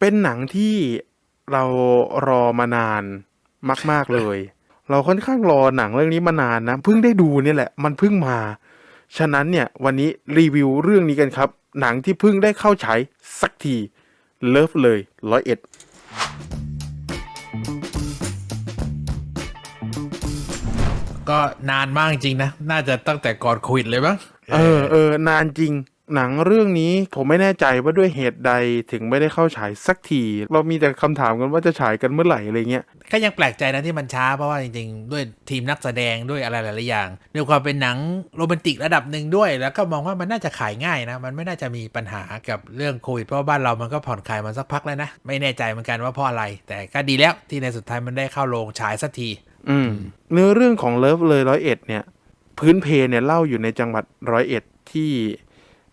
เป็นหนังที่เรารอมานานมาก ๆเลย เราค่อนข้างรอหนังเรื่องนี้มานานนะเพิ่งได้ดูเนี่ยแหละ มันเพิ่งมา ฉะนั้นเนี่ยวันนี้รีวิวเรื่องนี้กันครับ หนังที่เพิ่งได้เข้าฉายสักทีเลิฟเลยร้อยเอ็ดก็นานมากจริงๆนะ น่าจะตั้งแต่ก่อนโควิดเลยมั้งเออเออนานจริง หนังเรื่องนี้ผมไม่แน่ใจว่าด้วยเหตุใดถึงไม่ได้เข้าฉายสักที เรามีแต่คำถามกันว่าจะฉายกันเมื่อไหร่อะไรเงี้ยก็ยังแปลกใจนะที่มันช้าเพราะว่าจริงๆ ด้วยทีมนักแสดงด้วยอะไรหลายๆอย่างด้วยความเป็นหนังโรแมนติกระดับหนึ่งด้วย แล้วก็มองว่ามันน่าจะขายง่ายนะ มันไม่น่าจะมีปัญหากับเรื่องโควิดเพราะว่าบ้านเรามันก็ผ่อนคลายมาสักพักแล้วนะไม่แน่ใจเหมือนกันว่าเพราะอะไร แต่ก็ดีแล้วที่ในสุดท้ายมันได้เข้าโรงฉายสักที อืมเนื้อเรื่องของเลิฟเลยร้อยเอ็ดเนี่ย พื้นเพเนี่ยเล่าอยู่ในจังหวัดร้อยเอ็ดที่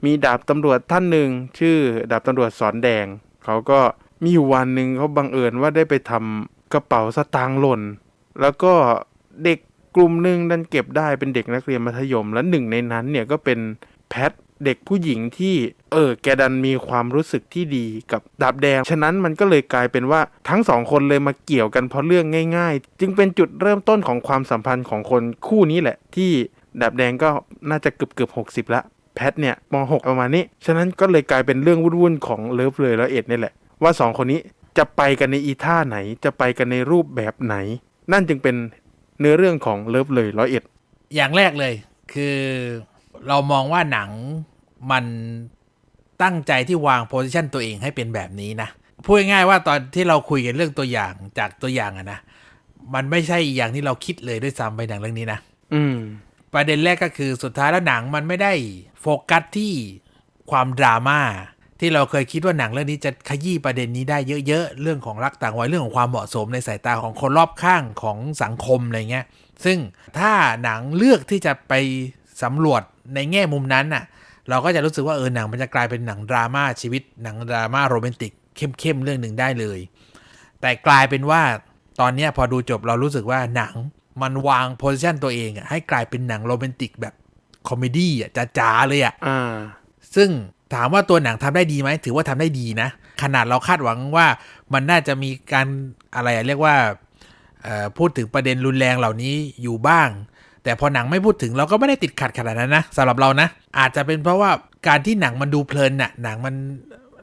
มีดาบตำรวจท่านหนึ่งชื่อดาบตำรวจสอนแดง เขาก็มีอยู่วันหนึ่งเขาบังเอิญว่าได้ไปทำกระเป๋าสตางค์หล่น แล้วก็เด็กกลุ่มหนึ่งดันเก็บได้เป็นเด็กนักเรียนมัธยม และหนึ่งในนั้นเนี่ยก็เป็นแพทเด็กผู้หญิงที่เออแกดันมีความรู้สึกที่ดีกับดาบแดง ฉะนั้นมันก็เลยกลายเป็นว่าทั้งสองคนเลยมาเกี่ยวกันเพราะเรื่องง่าย ๆ จึงเป็นจุดเริ่มต้นของความสัมพันธ์ของคนคู่นี้แหละ ที่ดาบแดงก็น่าจะเกือบเกือบหกสิบละ แพทเนี่ยมหกประมาณนี้ ฉะนั้นก็เลยกลายเป็นเรื่องวุ่นๆของเลิฟเลยแล้วเอ็ดนี่แหละ ว่าสองคนนี้จะไปกันในอีท่าไหน จะไปกันในรูปแบบไหน นั่นจึงเป็นเนื้อเรื่องของเลิฟเลยร้อยเอ็ด อย่างแรกเลยคือเรามองว่าหนังมันตั้งใจที่วางโพสิชันตัวเองให้เป็นแบบนี้นะ พูดง่ายๆว่าตอนที่เราคุยกันเรื่องตัวอย่างจากตัวอย่างอะนะ มันไม่ใช่อย่างที่เราคิดเลยด้วยซ้ำไปหนังเรื่องนี้นะ อืม ประเด็นแรกก็คือสุดท้ายแล้วหนังมันไม่ได้โฟกัสที่ความดราม่าที่เราเคยคิดว่าหนังเรื่องนี้จะขยี้ประเด็นนี้ได้เยอะๆ เรื่องของรักต่างวัยเรื่องของความเหมาะสมในสายตาของคนรอบข้างของสังคมอะไรเงี้ย ซึ่งถ้าหนังเลือกที่จะไปสำรวจในแง่มุมนั้นน่ะ เราก็จะรู้สึกว่าเออหนังมันจะกลายเป็นหนังดราม่าชีวิตหนังดราม่าโรแมนติกเข้มๆเรื่องหนึ่งได้เลย แต่กลายเป็นว่าตอนนี้พอดูจบเรารู้สึกว่าหนัง มันวางโพสิชันตัวเองอะให้กลายเป็นหนังโรแมนติกแบบคอมเมดี้อะจ๋าๆเลยอะอ่าซึ่งถามว่าตัวหนังทำได้ดีไหม ถือว่าทำได้ดีนะ ขนาดเราคาดหวังว่ามันน่าจะมีการอะไรอะเรียกว่าเอ่อพูดถึงประเด็นรุนแรงเหล่านี้อยู่บ้าง แต่พอหนังไม่พูดถึงเราก็ไม่ได้ติดขัดขนาดนั้นนะสำหรับเรานะ อาจจะเป็นเพราะว่าการที่หนังมันดูเพลินน่ะหนังมัน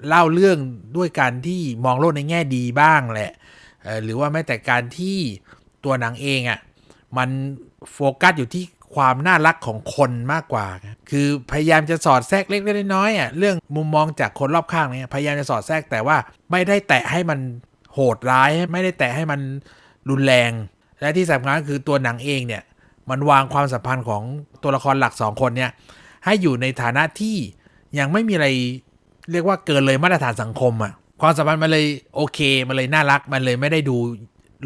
เล่าเรื่องด้วยการที่มองโลกในแง่ดีบ้างแหละเอ่อหรือว่าแม้แต่การที่ตัวหนังเองอะ่ะ มันโฟกัสอยู่ที่ความน่ารักของคนมากกว่า คือพยายามจะสอดแทรกเล็กๆน้อยๆอะเรื่องมุมมองจากคนรอบข้างเนี่ยพยายามจะสอดแทรกแต่ว่าไม่ได้แตะให้มันโหดร้าย ไม่ได้แตะให้มันรุนแรง และที่สำคัญก็คือตัวหนังเองเนี่ยมันวางความสัมพันธ์ของตัวละครหลักสองคนเนี่ยให้อยู่ในฐานะที่ยังไม่มีอะไรเรียกว่าเกินเลยมาตรฐานสังคมอะ่ะความสัมพันธ์มันเลยโอเค มันเลยน่ารัก มันเลยไม่ได้ดู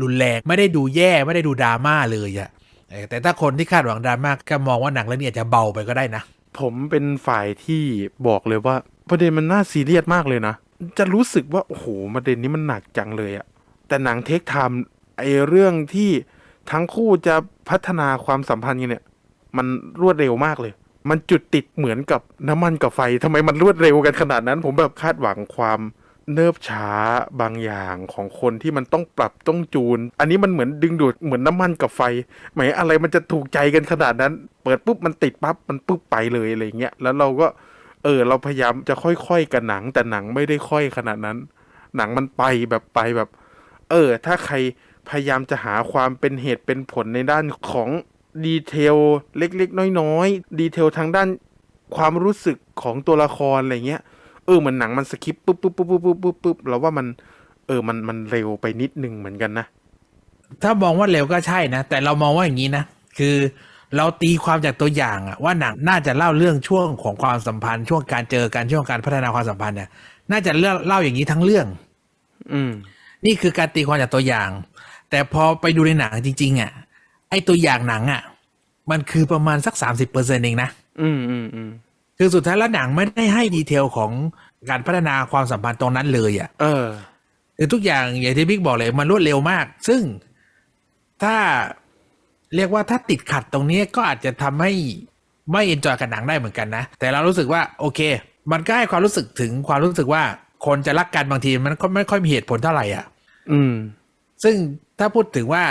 รุนแรงไม่ได้ดูแย่ไม่ได้ดูดราม่าเลยอะแต่ถ้าคนที่คาดหวังดราม่าก็มองว่าหนังเรื่องนี้อาจจะเบาไปก็ได้นะ ผมเป็นฝ่ายที่บอกเลยว่าประเด็นมันน่าซีเรียสมากเลยนะ จะรู้สึกว่า โอ้โหประเด็นนี้มันหนักจังเลยอะแต่หนังเทคไทม์ไอเรื่องที่ทั้งคู่จะพัฒนาความสัมพันธ์กันเนี่ย มันรวดเร็วมากเลย มันจุดติดเหมือนกับน้ำมันกับไฟทำไมมันรวดเร็วกันขนาดนั้น ผมแบบคาดหวังความ เนิบช้าบางอย่างของคนที่มันต้องปรับต้องจูน อันนี้มันเหมือนดึงดูดเหมือนน้ำมันกับไฟหมายอะไรมันจะถูกใจกันขนาดนั้น เปิดปุ๊บมันติดปั๊บมันปุ๊บไปเลยอะไรเงี้ยแล้วเราก็เออเราพยายามจะค่อยๆกับหนังแต่หนังไม่ได้ค่อยขนาดนั้น หนังมันไปแบบไปแบบ เออ ถ้าใครพยายามจะหาความเป็นเหตุเป็นผลในด้านของดีเทลเล็กๆ น้อยๆ ดีเทลทางด้านความรู้สึกของตัวละครอะไรเงี้ย เออเหมือนหนังมันสคิปปุ๊บปุ๊บปุ๊บปุ๊บปุ๊บปุ๊บปุ๊บเราว่ามัน เออมันมันเร็วไปนิดนึงเหมือนกันนะ ถ้ามองว่าเร็วก็ใช่นะ แต่เรามองว่าอย่างนี้นะ คือเราตีความจากตัวอย่างอะว่าหนังน่าจะเล่าเรื่องช่วงของความสัมพันธ์ ช่วงการเจอกันช่วงการพัฒนาความสัมพันธ์เนี่ยน่าจะเล่าเล่าอย่างนี้ทั้งเรื่อง อืม นี่คือการตีความจากตัวอย่าง แต่พอไปดูในหนังจริง ๆอะไอตัวอย่างหนังอะมันคือประมาณสักสามสิบเปอร์เซ็นเองนะอืมอืมอืม คือสุดท้ายแล้วหนังไม่ได้ให้ดีเทลของการพัฒนาความสัมพันธ์ตรงนั้นเลยอะ เออคือทุกอย่างอย่างที่บิ๊กบอกเลยมันรวดเร็วมาก ซึ่งถ้าเรียกว่าถ้าติดขัดตรงนี้ก็อาจจะทำให้ไม่เอนจอยกับหนังได้เหมือนกันนะ แต่เรารู้สึกว่าโอเค มันก็ให้ความรู้สึกถึงความรู้สึกว่าคนจะรักกันบางทีมันก็ไม่ค่อยมีเหตุผลเท่าไหร่อะ อืม ซึ่งถ้าพูดถึงว่า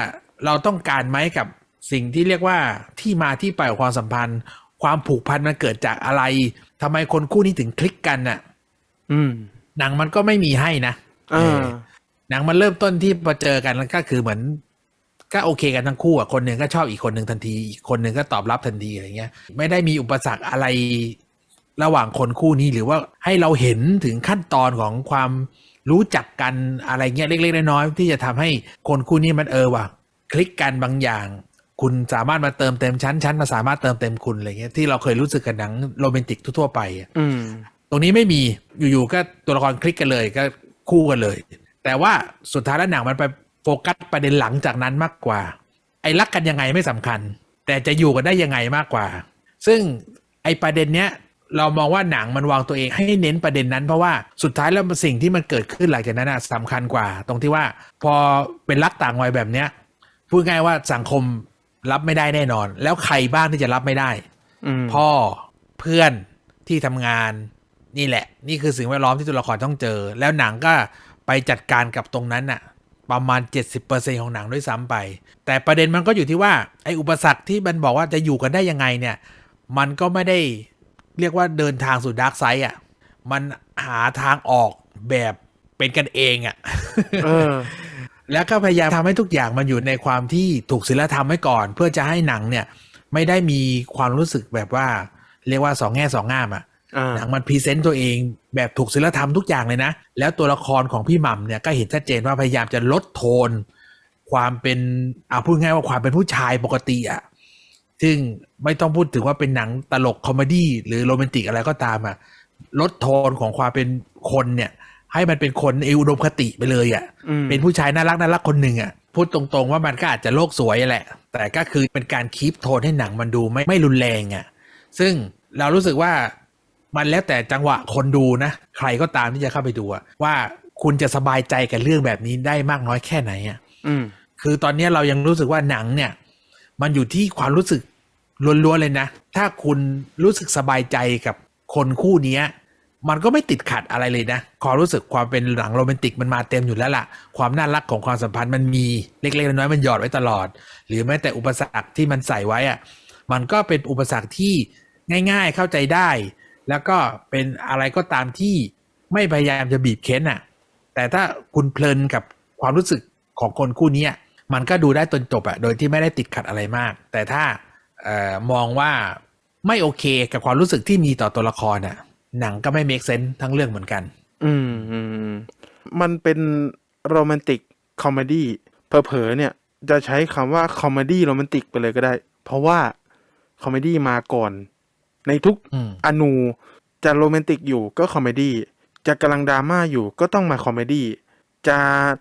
เราต้องการไหมกับสิ่งที่เรียกว่าที่มาที่ไปของความสัมพันธ์ ความผูกพันมันเกิดจากอะไรทำไมคนคู่นี้ถึงคลิกกันน่ะ อืม หนังมันก็ไม่มีให้นะอ่าเออหนังมันเริ่มต้นที่พอเจอกันแล้วก็คือเหมือน ก็โอเคกันทั้งคู่อะคนหนึ่งก็ชอบอีกคนหนึ่งทันทีอีกคนหนึ่งก็ตอบรับทันทีอะไรเงี้ย ไม่ได้มีอุปสรรคอะไรระหว่างคนคู่นี้หรือว่าให้เราเห็นถึงขั้นตอนของความรู้จักกันอะไรเงี้ยเล็กๆน้อยๆที่จะทำให้คนคู่นี้มันเออว่ะคลิกกันบางอย่าง คุณสามารถมาเติมเต็มชั้นชั้นมาสามารถเติมเต็มคุณอะไรเงี้ยที่เราเคยรู้สึกกับหนังโรแมนติกทั่วๆไปอะอืมตรงนี้ไม่มีอยู่ๆก็ตัวละครคลิกกันเลยก็คู่กันเลย แต่ว่าสุดท้ายแล้วหนังมันไปโฟกัสประเด็นหลังจากนั้นมากกว่า ไอ้รักกันยังไงไม่สำคัญ แต่จะอยู่กันได้ยังไงมากกว่า ซึ่งไอ้ประเด็นเนี้ยเรามองว่าหนังมันวางตัวเองให้เน้นประเด็นนั้นเพราะว่าสุดท้ายแล้วสิ่งที่มันเกิดขึ้นหลังจากนั้นนะสำคัญกว่า ตรงที่ว่าพอเป็นรักต่างวัยแบบเนี้ยพูดง่ายว่าสังคม รับไม่ได้แน่นอน แล้วใครบ้างที่จะรับไม่ได้อืมพ่อเพื่อนที่ทำงานนี่แหละ นี่คือสิ่งแวดล้อมที่ตัวละครต้องเจอ แล้วหนังก็ไปจัดการกับตรงนั้นน่ะ ประมาณ 70%ของหนังด้วยซ้ำไป แต่ประเด็นมันก็อยู่ที่ว่าไอ้อุปสรรคที่มันบอกว่าจะอยู่กันได้ยังไงเนี่ย มันก็ไม่ได้เรียกว่าเดินทางสู่ดาร์กไซด์อะ มันหาทางออกแบบเป็นกันเองอะเออ แล้วก็พยายามทำให้ทุกอย่างมันอยู่ในความที่ถูกศีลธรรมไว้ก่อน เพื่อจะให้หนังเนี่ย ไม่ได้มีความรู้สึกแบบว่า เรียกว่าสองแง่สองง่ามอะอ่าหนังมันพรีเซนต์ตัวเองแบบถูกศีลธรรมทุกอย่างเลยนะ แล้วตัวละครของพี่หม่ำเนี่ยก็เห็นชัดเจนว่าพยายามจะลดโทน ความเป็นอ่าพูดง่ายว่าความเป็นผู้ชายปกติอะซึ่งไม่ต้องพูดถึงว่าเป็นหนังตลกคอมเมดี้หรือโรแมนติกอะไรก็ตามอะลดโทนของความเป็นคนเนี่ย ให้มันเป็นคนในอุดมคติไปเลยอะอืมเป็นผู้ชายน่ารักน่ารักคนหนึ่งอะพูดตรงๆว่ามันก็อาจจะโลกสวยแหละ แต่ก็คือเป็นการคีปโทนให้หนังมันดูไม่ไม่รุนแรงอะ ซึ่งเรารู้สึกว่ามันแล้วแต่จังหวะคนดูนะ ใครก็ตามที่จะเข้าไปดูอะว่าคุณจะสบายใจกับเรื่องแบบนี้ได้มากน้อยแค่ไหนอะอืมคือตอนนี้เรายังรู้สึกว่าหนังเนี่ย มันอยู่ที่ความรู้สึกล้วนๆเลยนะ ถ้าคุณรู้สึกสบายใจกับคนคู่เนี้ย มันก็ไม่ติดขัดอะไรเลยนะ ความรู้สึกความเป็นหนังโรแมนติกมันมาเต็มอยู่แล้วล่ะ ความน่ารักของความสัมพันธ์มันมีเล็กๆน้อยๆมันหยอดไว้ตลอด หรือแม้แต่อุปสรรคที่มันใส่ไว้อะมันก็เป็นอุปสรรคที่ง่ายๆเข้าใจได้ แล้วก็เป็นอะไรก็ตามที่ไม่พยายามจะบีบเค้นอะ แต่ถ้าคุณเพลินกับความรู้สึกของคนคู่นี้มันก็ดูได้จนจบอะโดยที่ไม่ได้ติดขัดอะไรมาก แต่ถ้าออมองว่าไม่โอเคกับความรู้สึกที่มีต่อตัวละครอะ หนังก็ไม่เมคเซน s ์ทั้งเรื่องเหมือนกันอืมอืมอืมมันเป็นโรแมนติกคอมเมดี้เผลอๆเนี่ย จะใช้คำว่าคอมเมดี้โรแมนติกไปเลยก็ได้ เพราะว่าคอมเมดี้มาก่อน ในทุกอืมอนูจะโรแมนติกอยู่ก็คอมเมดี้จะกำลังดราม่าอยู่ก็ต้องมาคอมเมดี้จะ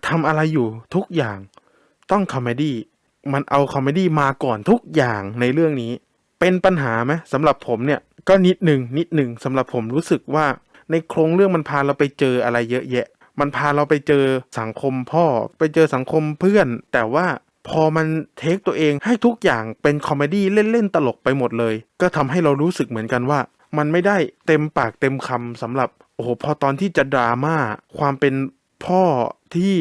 ทำอะไรอยู่ทุกอย่าง ต้องคอมเมดี้มันเอาคอมเมดี้มาก่อนทุกอย่างในเรื่องนี้ เป็นปัญหาไหมสำหรับผมเนี่ยก็นิดหนึ่งนิดหนึ่งสำหรับผมรู้สึกว่าในโครงเรื่องมันพาเราไปเจออะไรเยอะแยะ มันพาเราไปเจอสังคมพ่อ ไปเจอสังคมเพื่อน แต่ว่าพอมันเทคตัวเองให้ทุกอย่างเป็นคอมเมดี้เล่น ๆ ตลกไปหมดเลย ก็ทำให้เรารู้สึกเหมือนกันว่า มันไม่ได้เต็มปากเต็มคำสำหรับโอ้โหพอตอนที่จะดราม่าความเป็นพ่อที่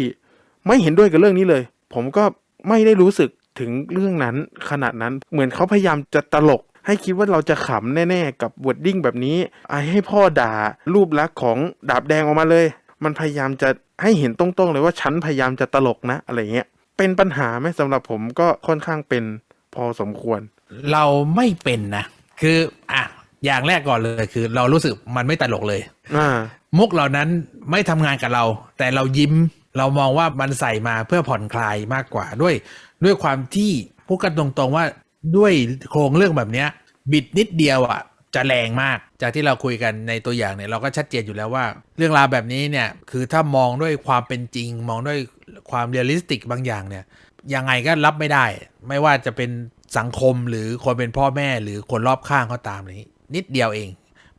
ไม่เห็นด้วยกับเรื่องนี้เลย ผมก็ไม่ได้รู้สึก ถึงเรื่องนั้นขนาดนั้นเหมือนเขาพยายามจะตลก ให้คิดว่าเราจะขำแน่ๆ กับวอดดิ้งแบบนี้ไอให้พ่อด่ารูปลักษณ์ของดาบแดงออกมาเลย มันพยายามจะให้เห็นตรงๆเลยว่าฉันพยายามจะตลกนะอะไรเงี้ยเป็นปัญหาไหมสำหรับผมก็ค่อนข้างเป็นพอสมควร เราไม่เป็นนะ คืออะอย่างแรกก่อนเลยคือ เรารู้สึกมันไม่ตลกเลยอ่ามุกเหล่านั้นไม่ทำงานกับเรา แต่เรายิ้ม เรามองว่ามันใส่มาเพื่อผ่อนคลายมากกว่าด้วย ด้วยความที่พูดกันตรงๆว่าด้วยโครงเรื่องแบบเนี้ย บิดนิดเดียวอะจะแรงมาก จากที่เราคุยกันในตัวอย่างเนี่ยเราก็ชัดเจนอยู่แล้วว่า เรื่องราวแบบนี้เนี่ยคือถ้ามองด้วยความเป็นจริง มองด้วยความเรียลลิสติกบางอย่างเนี่ยยังไงก็รับไม่ได้ ไม่ว่าจะเป็นสังคมหรือคนเป็นพ่อแม่หรือคนรอบข้างก็ตามนี้ นิดเดียวเอง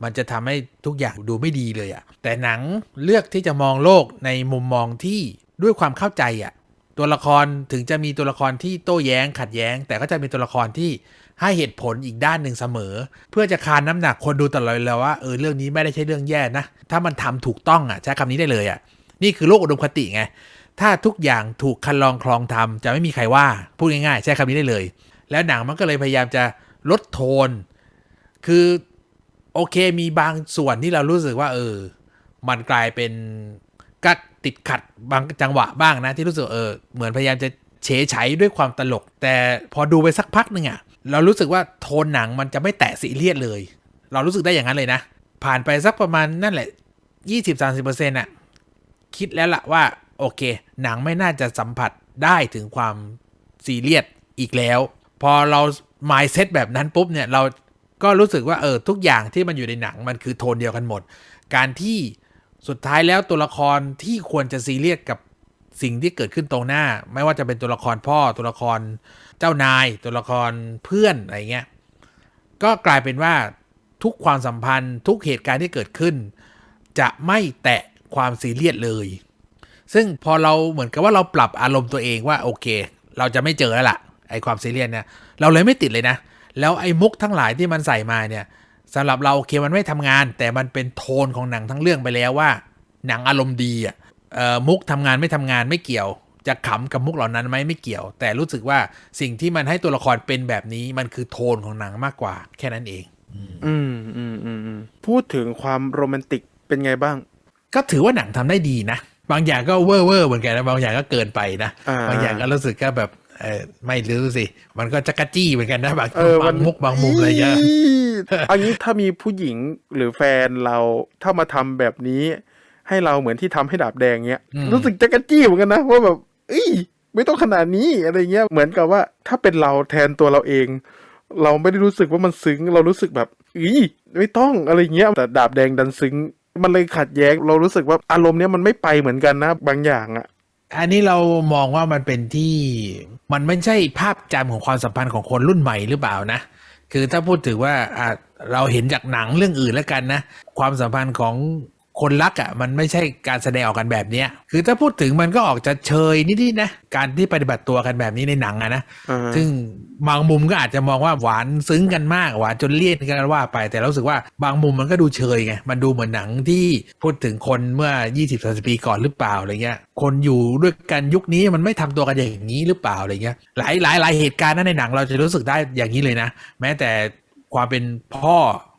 มันจะทำให้ทุกอย่างดูไม่ดีเลยอะแต่หนังเลือกที่จะมองโลกในมุมมองที่ด้วยความเข้าใจอะตัวละครถึงจะมีตัวละครที่โต้แย้งขัดแย้ง แต่ก็จะมีตัวละครที่ให้เหตุผลอีกด้านหนึ่งเสมอ เพื่อจะคานน้ำหนักคนดูตลอดเลยว่าเออเรื่องนี้ไม่ได้ใช่เรื่องแย่นะ ถ้ามันทำถูกต้องอะใช้คำนี้ได้เลยอะนี่คือโลกอุดมคติไงถ้าทุกอย่างถูกคันลองคลองทำจะไม่มีใครว่าพูดง่ายๆ ใช้คำนี้ได้เลย แล้วหนังมันก็เลยพยายามจะลดโทน คือ โอเคมีบางส่วนที่เรารู้สึกว่า เออ มันกลายเป็นกักติดขัดบางจังหวะบ้างนะ ที่รู้สึกเออ เหมือนพยายามจะเฉยใช้ด้วยความตลก แต่พอดูไปสักพักหนึ่งอะเรารู้สึกว่าโทนหนังมันจะไม่แตะซีเรียสเลย เรารู้สึกได้อย่างนั้นเลยนะ ผ่านไปสักประมาณนั่นแหละยี่สิบสามสิบเปอร์เซ็นต์อะคิดแล้วล่ะว่า โอเค หนังไม่น่าจะสัมผัสได้ถึงความซีเรียสอีกแล้ว พอเรา mindset แบบนั้นปุ๊บเนี่ย เรา ก็รู้สึกว่าเออทุกอย่างที่มันอยู่ในหนังมันคือโทนเดียวกันหมด การที่สุดท้ายแล้วตัวละครที่ควรจะซีเรียสกับสิ่งที่เกิดขึ้นตรงหน้า ไม่ว่าจะเป็นตัวละครพ่อตัวละครเจ้านาย ตัวละครเพื่อนอะไรเงี้ยก็กลายเป็นว่าทุกความสัมพันธ์ ทุกเหตุการณ์ที่เกิดขึ้น จะไม่แตะความซีเรียสเลย ซึ่งพอเราเหมือนกับว่าเราปรับอารมณ์ตัวเองว่าโอเค เราจะไม่เจอแล้วล่ะไอความซีเรียสเนี่ยเราเลยไม่ติดเลยนะ แล้วไอ้มุกทั้งหลายที่มันใส่มาเนี่ยสำหรับเราโอเคมันไม่ทำงาน แต่มันเป็นโทนของหนังทั้งเรื่องไปแล้วว่า หนังอารมณ์ดีอะเอ่อมุกทำงานไม่ทำงานไม่เกี่ยว จะขำกับมุกเหล่านั้นไหมไม่เกี่ยว แต่รู้สึกว่าสิ่งที่มันให้ตัวละครเป็นแบบนี้มันคือโทนของหนังมากกว่า แค่นั้นเอง อืมอืมอืมอืมพูดถึงความโรแมนติกเป็นไงบ้าง ก็ถือว่าหนังทำได้ดีนะบางอย่างก็เวอร์เวอร์เหมือนกันนะบางอย่างก็เกินไปนะอ่าบางอย่างก็รู้สึกก็แบบ เออไม่รู้สิ มันก็จักรจี้เหมือนกันนะบางเออมับานงมุกบางมุมอะไรเงี้ยอันนี้ถ้ามีผู้หญิงหรือแฟนเราถ้ามาทำแบบนี้ ให้เราเหมือนที่ทำให้ดาบแดงเงี้ยอืมรู้สึกจะกระจี้เหมือนกันนะว่าแบบเอ้ยไม่ต้องขนาดนี้อะไรเงี้ยเหมือนกับว่า ถ้าเป็นเราแทนตัวเราเอง เราไม่ได้รู้สึกว่ามันซึ้ง เรารู้สึกแบบอีไม่ต้องอะไรเงี้ยแต่ดาบแดงดันซึ้ง มันเลยขัดแย้ง เรารู้สึกว่าอารมณ์เนี้ยมันไม่ไปเหมือนกันนะ บางอย่างอะ อันนี้เรามองว่ามันเป็นที่มันไม่ใช่ภาพจำของความสัมพันธ์ของคนรุ่นใหม่หรือเปล่านะ คือถ้าพูดถึงว่าเราเห็นจากหนังเรื่องอื่นแล้วกันนะ ความสัมพันธ์ของ คนรักอะ่ะมันไม่ใช่การแสดงออกกันแบบเนี้ยคือถ้าพูดถึงมันก็ออกจะเชยนิดๆนะการที่ปฏิบัติตัวกันแบบนี้ในหนังอะนะอ่าซึ่งบางมุมก็อาจจะมองว่าหวานซึ้งกันมากหวานจนเลี่ยนกันว่าไปแต่เรารู้สึกว่าบางมุมมันก็ดูเชยไงมันดูเหมือนหนังที่พูดถึงคนเมื่อ 20 30 ปีก่อนหรือเปล่าอะไรเงี้ยคนอยู่ด้วยกันยุคนี้มันไม่ทำตัวกันอย่างนี้หรือเปล่าอะไรเงี้ยหลายหลายหลายเหตุการณ์นั้นในหนังเราจะรู้สึกได้อย่างนี้เลยนะ แม้แต่ความเป็นพ่อ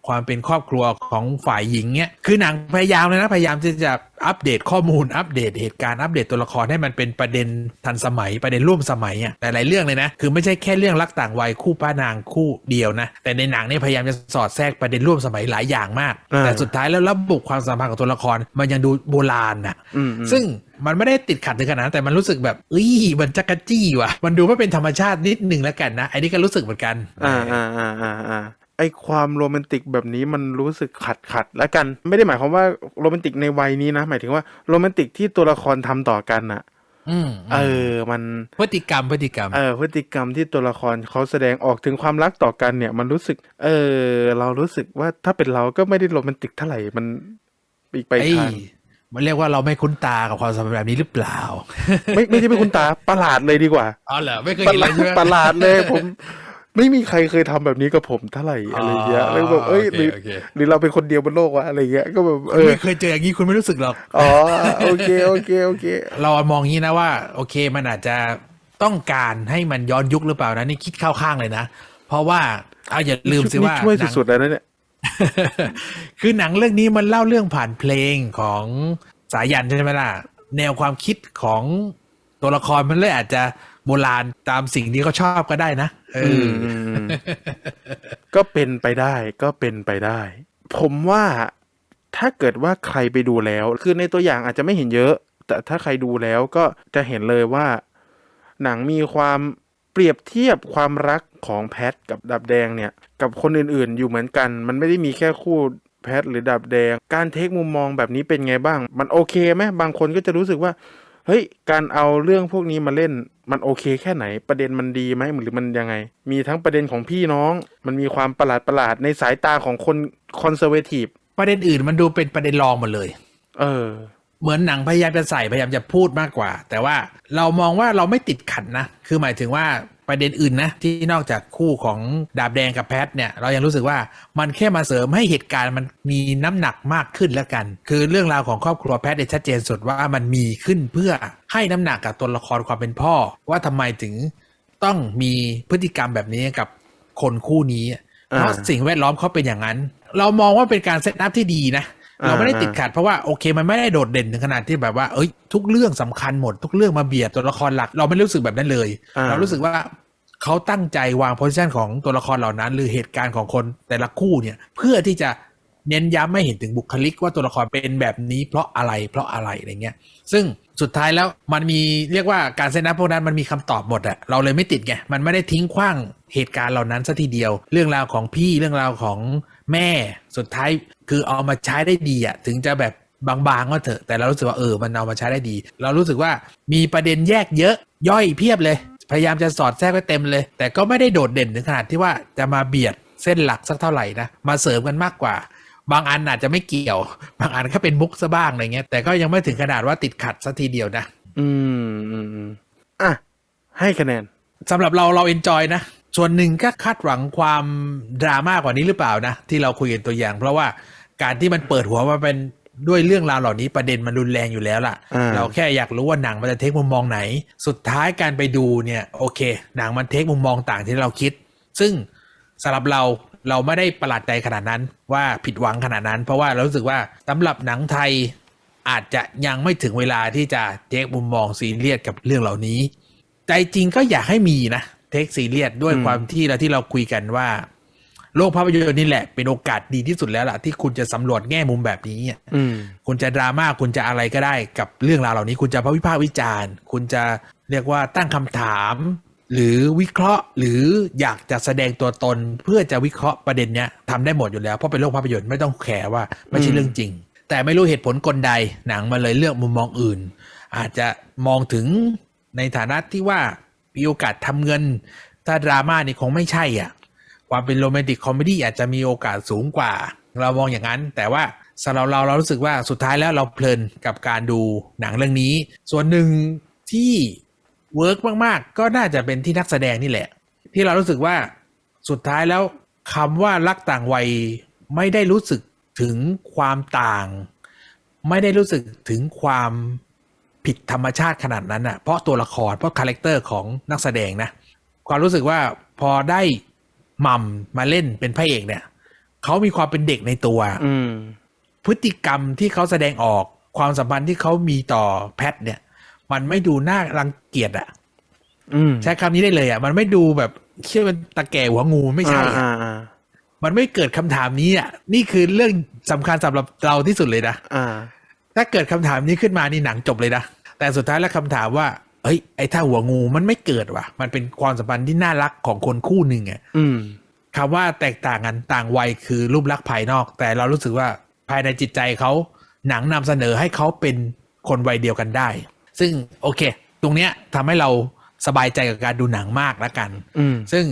ความเป็นครอบครัวของฝ่ายหญิงเนี่ยคือหนังพยายามเลยนะพยายามที่จะอัปเดตข้อมูลอัปเดตเหตุการณ์อัปเดตตัวละครให้มันเป็นประเด็นทันสมัยประเด็นร่วมสมัยอะแต่หลายเรื่องเลยนะ คือไม่ใช่แค่เรื่องรักต่างวัยคู่ป้านางคู่เดียวนะ แต่ในหนังเนี่ยพยายามจะสอดแทรกประเด็นร่วมสมัยหลายอย่างมากอ่าแต่สุดท้ายแล้วระบบความสัมพันธ์ของตัวละครมันยังดูโบราณน่ะอืมอืมซึ่งมันไม่ได้ติดขัดถึงขนาดนั้นแต่มันรู้สึกแบบเอ้ยมันจักรจี้ว่ะ มันดูไม่เป็นธรรมชาตินิดหนึ่งแล้วกันนะไอ้นี่ก็รู้สึกเหมือนกัน อ่าอ่าอ่าอ่าอ่า ไอความโรแมนติกแบบนี้มันรู้สึกขัดขัดแล้วกัน ไม่ได้หมายความว่าโรแมนติกในวัยนี้นะ หมายถึงว่าโรแมนติกที่ตัวละครทำต่อกันน่ะอืมเออ มันพฤติกรรมพฤติกรรม เออ พฤติกรรมที่ตัวละครเขาแสดงออกถึงความรักต่อกันเนี่ย มันรู้สึก เออ เรารู้สึกว่าถ้าเป็นเราก็ไม่ได้โรแมนติกเท่าไหร่ มันอีกไปไอ้ทางมันเรียกว่าเราไม่คุ้นตากับความสัมพันธ์แบบนี้หรือเปล่า ไม่ไม่ใช่เป็นคุณตาประหลาดเลยดีกว่าอ๋อเหรอไม่เคยประเห็นหเลลายดใช่ไหมประหลาดเลยผม ไม่มีใครเคยทำแบบนี้กับผมเท่าไหร่อะไรเงี้ยแล้วแบบเอ้ยโคหรือโอเคหรือเราเป็นคนเดียวบนโลกวะอะไรเงี้ยก็แบบเออไม่เคยเจออย่างนี้คุณไม่รู้สึกหรอกอ๋อโอเคโอเคโอเค เรามองงี้นะว่า โอเคมันอาจจะต้องการให้มันย้อนยุคหรือเปล่านะนี่คิดเข้าข้างเลยนะ เพราะว่าเอาอย่าลืมสิว่านี่ช่วยหนังสุดๆแล้วนะเนี่ยคือหนังเรื่องนี้มันเล่าเรื่องผ่านเพลงของสายันใช่ไหมล่ะ แนวความคิดของตัวละครมันเลยอาจจะ โบราณตามสิ่งที่เขาชอบก็ได้นะเออก็เป็นไปได้ก็เป็นไปได้ ผมว่าถ้าเกิดว่าใครไปดูแล้ว คือในตัวอย่างอาจจะไม่เห็นเยอะ แต่ถ้าใครดูแล้วก็จะเห็นเลยว่า หนังมีความเปรียบเทียบความรักของแพทกับดับแดงเนี่ย กับคนอื่นๆ อยู่เหมือนกัน มันไม่ได้มีแค่คู่แพทหรือดับแดง การเทคมุมมองแบบนี้เป็นไงบ้าง มันโอเคไหมบางคนก็จะรู้สึกว่า เฮ้ย การเอาเรื่องพวกนี้มาเล่น มันโอเคแค่ไหน ประเด็นมันดีไหมหรือมันยังไง มีทั้งประเด็นของพี่น้อง มันมีความประหลาดประหลาดๆในสายตาของคนคอนเซอร์เวทีฟประเด็นอื่นมันดูเป็นประเด็นรองหมดเลย เออ เหมือนหนังพยายามจะใส่พยายามจะพูดมากกว่า แต่ว่าเรามองว่าเราไม่ติดขัดนะ คือหมายถึงว่า ประเด็นอื่นนะที่นอกจากคู่ของดาบแดงกับแพทเนี่ยเรายังรู้สึกว่ามันแค่มาเสริมให้เหตุการณ์มันมีน้ำหนักมากขึ้นแล้วกัน คือเรื่องราวของครอบครัวแพทเนี่ยชัดเจนสุดว่ามันมีขึ้นเพื่อให้น้ำหนักกับตัวละครความเป็นพ่อ ว่าทำไมถึงต้องมีพฤติกรรมแบบนี้กับคนคู่นี้เพราะสิ่งแวดล้อมเขาเป็นอย่างนั้น เรามองว่าเป็นการเซตอัพที่ดีนะ เราไม่ได้ติดขัดเพราะว่าโอเคมันไม่ได้โดดเด่นถึงขนาดที่แบบว่าเอ้ยทุกเรื่องสำคัญหมด ทุกเรื่องมาเบียดตัวละครหลัก เราไม่รู้สึกแบบนั้นเลยอ่าเรารู้สึกว่าเขาตั้งใจวางโพสิชันของตัวละครเหล่านั้น หรือเหตุการณ์ของคนแต่ละคู่เนี่ย เพื่อที่จะเน้นย้ำไม่เห็นถึงบุคลิกว่าตัวละครเป็นแบบนี้ เพราะอะไรเพราะอะไรอะไรเงี้ย ซึ่งสุดท้ายแล้วมันมีเรียกว่าการเซตอัพพวกนั้นมันมีคำตอบหมดอะเราเลยไม่ติดไงมันไม่ได้ทิ้งขว้างเหตุการณ์เหล่านั้นซะทีเดียว เรื่องราวของพี่เรื่องราวของ แม่สุดท้ายคือเอามาใช้ได้ดีอะถึงจะแบบบางๆก็เถอะ แต่เรารู้สึกว่าเออมันเอามาใช้ได้ดี เรารู้สึกว่ามีประเด็นแยกเยอะย่อยเพียบเลย พยายามจะสอดแทรกไว้เต็มเลย แต่ก็ไม่ได้โดดเด่นถึงขนาดที่ว่าจะมาเบียดเส้นหลักสักเท่าไหร่นะมาเสริมกันมากกว่า บางอันอาจจะไม่เกี่ยว บางอันก็เป็นมุกซะบ้างอะไรเงี้ยแต่ก็ยังไม่ถึงขนาดว่าติดขัดสัทีเดียวนะ อืมอืมอืมอะให้คะแนนสำหรับเราเราเอนจอยนะ ส่วนหนึ่งก็คาดหวังความดราม่ากว่านี้หรือเปล่านะ ที่เราคุยกันตัวอย่าง เพราะว่าการที่มันเปิดหัวมาเป็นด้วยเรื่องราวเหล่านี้ประเด็นมันรุนแรงอยู่แล้วล่ะอ่าเราแค่อยากรู้ว่าหนังมันจะเทคมุมมองไหน สุดท้ายการไปดูเนี่ยโอเค หนังมันเทคมุมมองต่างที่เราคิด ซึ่งสำหรับเราเราไม่ได้ประหลาดใจขนาดนั้น ว่าผิดหวังขนาดนั้น เพราะว่าเรารู้สึกว่าสำหรับหนังไทยอาจจะยังไม่ถึงเวลาที่จะเทคมุมมองซีเรียสกับเรื่องเหล่านี้ ใจจริงก็อยากให้มีนะ เทคซีเรียสด้วยอืมความที่เราที่เราคุยกันว่า โลกภาพยนตร์นี่แหละเป็นโอกาสดีที่สุดแล้วล่ะ ที่คุณจะสำรวจแง่มุมแบบนี้อะอืมคุณจะดราม่าคุณจะอะไรก็ได้กับเรื่องราวเหล่านี้ คุณจะวิพากษ์วิจารณ์ คุณจะเรียกว่าตั้งคำถาม หรือวิเคราะห์ หรืออยากจะแสดงตัวตน เพื่อจะวิเคราะห์ประเด็นเนี้ยทำได้หมดอยู่แล้วเพราะเป็นโลกภาพยนตร์ไม่ต้องแคร์ว่าไม่ใช่เรื่องจริง แต่ไม่รู้เหตุผลกลใดหนังมาเลยเลือกมุมมองอื่น อาจจะมองถึงในฐานะที่ว่า มีโอกาสทำเงิน ถ้าดราม่านี่คงไม่ใช่อะ ความเป็นโรแมนติกคอมเมดี้อาจจะมีโอกาสสูงกว่า เรามองอย่างนั้น แต่ว่าสำหรับเราเรารู้สึกว่าสุดท้ายแล้วเราเพลินกับการดูหนังเรื่องนี้ ส่วนหนึ่งที่เวิร์กมากๆ ก็น่าจะเป็นที่นักแสดงนี่แหละ ที่เรารู้สึกว่าสุดท้ายแล้วคำว่ารักต่างวัยไม่ได้รู้สึกถึงความต่าง ไม่ได้รู้สึกถึงความ ผิดธรรมชาติขนาดนั้นอะเพราะตัวละครเพราะคาแรคเตอร์ของนักแสดงนะ ความรู้สึกว่าพอได้หม่ำมาเล่นเป็นพระเอกเนี่ยเขามีความเป็นเด็กในตัว อืมพฤติกรรมที่เขาแสดงออกความสัมพันธ์ที่เขามีต่อแพทเนี่ย มันไม่ดูน่ารังเกียจอะอืมใช้คำนี้ได้เลยอะมันไม่ดูแบบเชื่อเป็นตะแก่หัวงูไม่ใช่อะอ่าอ่ามันไม่เกิดคำถามนี้อะนี่คือเรื่องสำคัญสำหรับเราที่สุดเลยนะอ่าถ้าเกิดคำถามนี้ขึ้นมานี่หนังจบเลยนะ แต่สุดท้ายแล้วคำถามว่าเอ้ยไอ้ถ้าหัวงูมันไม่เกิดว่ะ มันเป็นความสัมพันธ์ที่น่ารักของคนคู่หนึ่งอะอืมคำว่าแตกต่างกันต่างวัยคือรูปลักษณ์ภายนอก แต่เรารู้สึกว่าภายในจิตใจเขาหนังนำเสนอให้เขาเป็นคนวัยเดียวกันได้ ซึ่งโอเค ตรงเนี้ยทำให้เราสบายใจกับการดูหนังมากแล้วกันอืมซึ่ง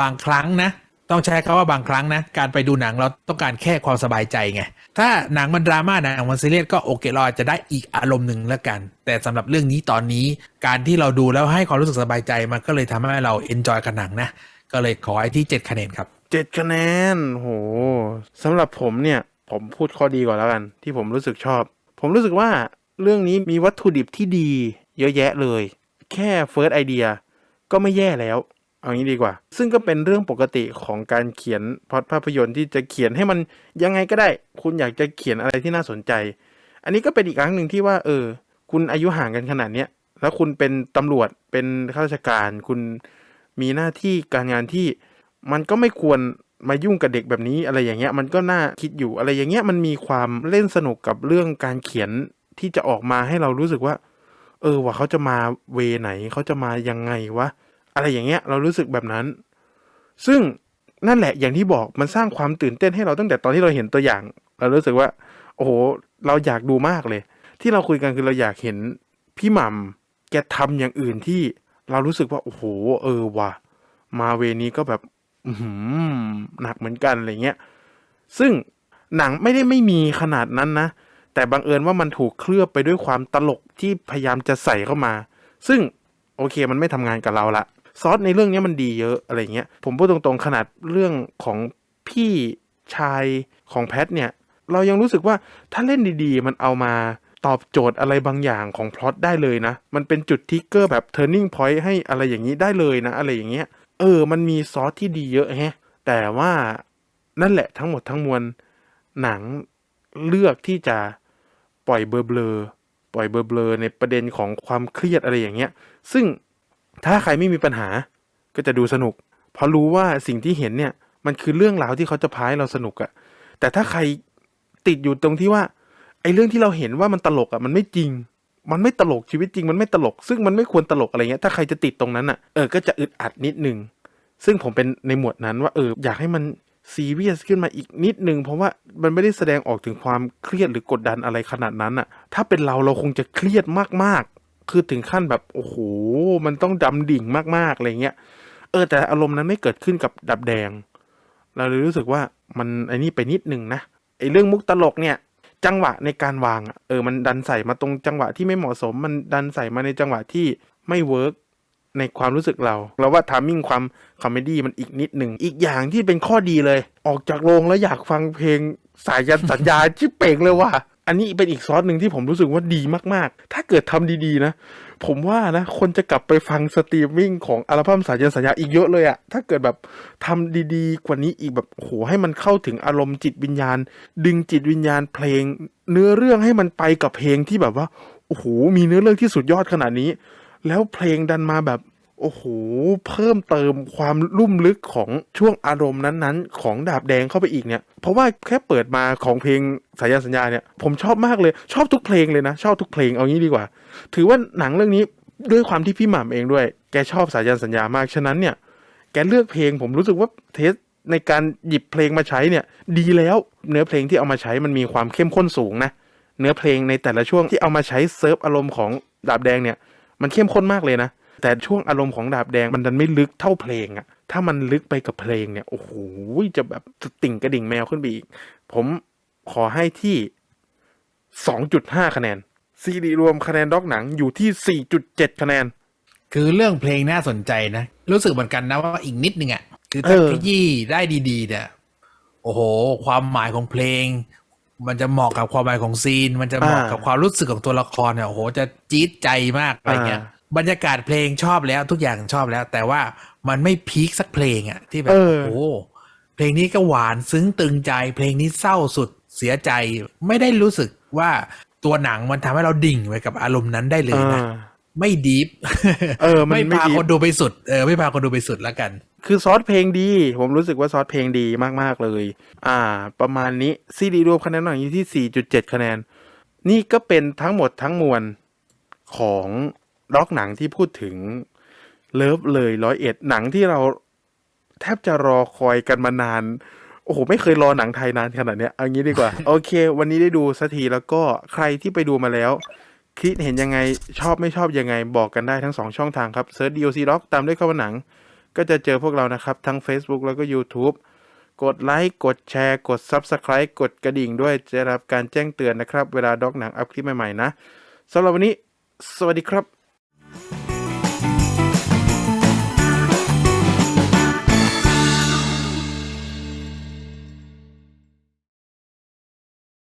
บางครั้งนะ ต้องใช้คำว่าบางครั้งนะ การไปดูหนังเราต้องการแค่ความสบายใจไง ถ้าหนังมันดราม่าหนังมันซีเรียสก็โอเคเราอาจจะได้อีกอารมณ์หนึ่งแล้วกัน แต่สำหรับเรื่องนี้ตอนนี้ การที่เราดูแล้วให้ความรู้สึกสบายใจมันก็เลยทำให้เราเอนจอยกับหนังนะ ก็เลยขอไอ้ที่ 7 คะแนนครับเจ็ดคะแนนโหสำหรับผมเนี่ย ผมพูดข้อดีก่อนแล้วกัน ที่ผมรู้สึกชอบ ผมรู้สึกว่าเรื่องนี้มีวัตถุดิบที่ดี เยอะแยะเลย แค่เฟิร์สไอเดียก็ไม่แย่แล้ว เอางี้ดีกว่า ซึ่งก็เป็นเรื่องปกติของการเขียนพอตภาพยนตร์ที่จะเขียนให้มันยังไงก็ได้ คุณอยากจะเขียนอะไรที่น่าสนใจ อันนี้ก็เป็นอีกครั้งหนึ่งที่ว่า เออ คุณอายุห่างกันขนาดเนี้ยแล้วคุณเป็นตำรวจเป็นข้าราชการ คุณมีหน้าที่การงานที่มันก็ไม่ควรมายุ่งกับเด็กแบบนี้อะไรอย่างเงี้ย มันก็น่าคิดอยู่อะไรอย่างเงี้ยมันมีความเล่นสนุกกับเรื่องการเขียนที่จะออกมาให้เรารู้สึกว่า เออว่าเขาจะมาเวไหนเขาจะมายังไงวะ อะไรอย่างเงี้ยเรารู้สึกแบบนั้น ซึ่งนั่นแหละอย่างที่บอกมันสร้างความตื่นเต้นให้เราตั้งแต่ตอนที่เราเห็นตัวอย่าง เรารู้สึกว่า โอ้โห เราอยากดูมากเลย ที่เราคุยกันคือเราอยากเห็นพี่หม่ำแกทำอย่างอื่นที่เรารู้สึกว่า โอ้โห เออว่ะมาเวนี้ก็แบบหือหนักเหมือนกันอะไรเงี้ยซึ่งหนังไม่ได้ไม่มีขนาดนั้นนะ แต่บังเอิญว่ามันถูกเคลือบไปด้วยความตลกที่พยายามจะใส่เข้ามา ซึ่งโอเคมันไม่ทำงานกับเราละ ซอสในเรื่องนี้มันดีเยอะอะไรเงี้ยผมพูดตรงๆ ขนาดเรื่องของพี่ชายของแพทเนี่ย เรายังรู้สึกว่าถ้าเล่นดีๆ มันเอามาตอบโจทย์อะไรบางอย่างของพล็อตได้เลยนะ มันเป็นจุดทิกเกอร์แบบ turning point ให้อะไรอย่างนี้ได้เลยนะ อะไรอย่างเงี้ย เออ มันมีซอสที่ดีเยอะแฮะ แต่ว่านั่นแหละทั้งหมดทั้งมวลหนังเลือกที่จะปล่อยเบลอเบลอๆปล่อยเบลอเบลอๆในประเด็นของความเครียดอะไรอย่างเงี้ย ซึ่ง ถ้าใครไม่มีปัญหาก็จะดูสนุก เพราะรู้ว่าสิ่งที่เห็นเนี่ย มันคือเรื่องราวที่เขาจะพายเราสนุกอะแต่ถ้าใครติดอยู่ตรงที่ว่า ไอ้เรื่องที่เราเห็นว่ามันตลกอะมันไม่จริง มันไม่ตลกชีวิตจริง มันไม่ตลก ซึ่งมันไม่ควรตลกอะไรเงี้ยถ้าใครจะติดตรงนั้นอะเออก็จะอึดอัดนิดนึงซึ่งผมเป็นในหมวดนั้นว่าเอออยากให้มันซีเรียสขึ้นมาอีกนิดนึง เพราะว่ามันไม่ได้แสดงออกถึงความเครียดหรือกดดันอะไรขนาดนั้นอะถ้าเป็นเราเราคงจะเครียดมากๆ คือถึงขั้นแบบโอ้โหมันต้องดำดิ่งมากๆอะไรเงี้ยเออ แต่อารมณ์นั้นไม่เกิดขึ้นกับดับแดง เราเลยรู้สึกว่ามันไอ้นี่ไปนิดนึงนะไอ้เรื่องมุกตลกเนี่ย จังหวะในการวางเออมันดันใส่มาตรงจังหวะที่ไม่เหมาะสม มันดันใส่มาในจังหวะที่ไม่เวิร์กในความรู้สึกเรา เราว่าทามมิ่งความคอมเมดี้มันอีกนิดหนึ่ง อีกอย่างที่เป็นข้อดีเลย ออกจากโรงแล้วอยากฟังเพลงสายยันสัญญาที่เป่งเลยว่ะ อันนี้เป็นอีกซอสหนึ่งที่ผมรู้สึกว่าดีมากๆ ถ้าเกิดทำดีๆนะ ผมว่านะ คนจะกลับไปฟังสตรีมมิ่งของอัลบั้มสายยันสัญญาอีกเยอะเลยอะถ้าเกิดแบบทำดีๆ กว่านี้อีกแบบโอ้โหให้มันเข้าถึงอารมณ์จิตวิญญาณ ดึงจิตวิญญาณเพลง เนื้อเรื่องให้มันไปกับเพลงที่แบบว่าโอ้โหมีเนื้อเรื่องที่สุดยอดขนาดนี้ แล้วเพลงดันมาแบบ โอ้โห เพิ่มเติมความลุ่มลึกของช่วงอารมณ์นั้นๆ ของดาบแดงเข้าไปอีกเนี่ย เพราะว่าแค่เปิดมาของเพลงสายยานสัญญาเนี่ย ผมชอบมากเลย ชอบทุกเพลงเลยนะ ชอบทุกเพลงเอางี้ดีกว่า ถือว่าหนังเรื่องนี้ด้วยความที่พี่หม่ำเองด้วย แกชอบสายยานสัญญามาก ฉะนั้นเนี่ย แกเลือกเพลงผมรู้สึกว่าเทสในการหยิบเพลงมาใช้เนี่ย ดีแล้ว เนื้อเพลงที่เอามาใช้มันมีความเข้มข้นสูงนะ เนื้อเพลงในแต่ละช่วงที่เอามาใช้เซิร์ฟอารมณ์ของดาบแดงเนี่ย มันเข้มข้นมากเลยนะ แต่ช่วงอารมณ์ของดาบแดงมันดันไม่ลึกเท่าเพลงอะถ้ามันลึกไปกับเพลงเนี่ยโอ้โหจะแบบติ่งกระดิ่งแมวขึ้นไปอีก ผมขอให้ที่ 2.5 คะแนน ซีดีรวมคะแนนด็อกหนังอยู่ที่ 4.7 คะแนน คือเรื่องเพลงน่าสนใจนะ รู้สึกเหมือนกันนะว่าอีกนิดนึงอะ่ะ คือถ้าขยี้ได้ดีๆเนี่ยโอ้โห ความหมายของเพลง มันจะเหมาะกับความหมายของซีน มันจะเหมาะกับความรู้สึกของตัวละครเนี่ยโอ้โห จะจี๊ดใจมากอะไรเงี้ย บรรยากาศเพลงชอบแล้วทุกอย่างชอบแล้ว แต่ว่ามันไม่พีคสักเพลงอะ่ะที่แบบเออโอ้โหเพลงนี้ก็หวานซึ้งตึงใจ เพลงนี้เศร้าสุดเสียใจ ไม่ได้รู้สึกว่าตัวหนังมันทำให้เราดิ่งไปกับอารมณ์นั้นได้เลยนะอ่าไม่ดีฟเออมันไม่ไม่พา deep คนดูไปสุดเออไม่พาคนดูไปสุดแล้วกัน คือซอสเพลงดี ผมรู้สึกว่าซอสเพลงดีมากๆเลย อ่า ประมาณนี้ซีดีรวมคะแนนหนังอยู่ที่ 4.7 คะแนน นี่ก็เป็นทั้งหมดทั้งมวลของ ล็อกหนังที่พูดถึงเลิฟเลยร้อยเอ็ดหนังที่เราแทบจะรอคอยกันมานาน โอ้โห ไม่เคยรอหนังไทยนานขนาดเนี้ยเอางี้ดีกว่า โอเค วันนี้ได้ดูสักทีแล้วก็ใครที่ไปดูมาแล้ว คิดเห็นยังไงชอบไม่ชอบยังไงบอกกันได้ทั้งสองช่องทางครับเซิร์ช DOC Doc ตามด้วยคำว่าหนัง ก็จะเจอพวกเรานะครับ ทั้ง Facebook แล้วก็ YouTube กดไลค์ กดแชร์ กด Subscribe กดกระดิ่งด้วยจะได้รับการแจ้งเตือนนะครับ เวลาด็อกหนังอัพคลิปใหม่ ๆ นะสำหรับวันนี้ สวัสดีครับ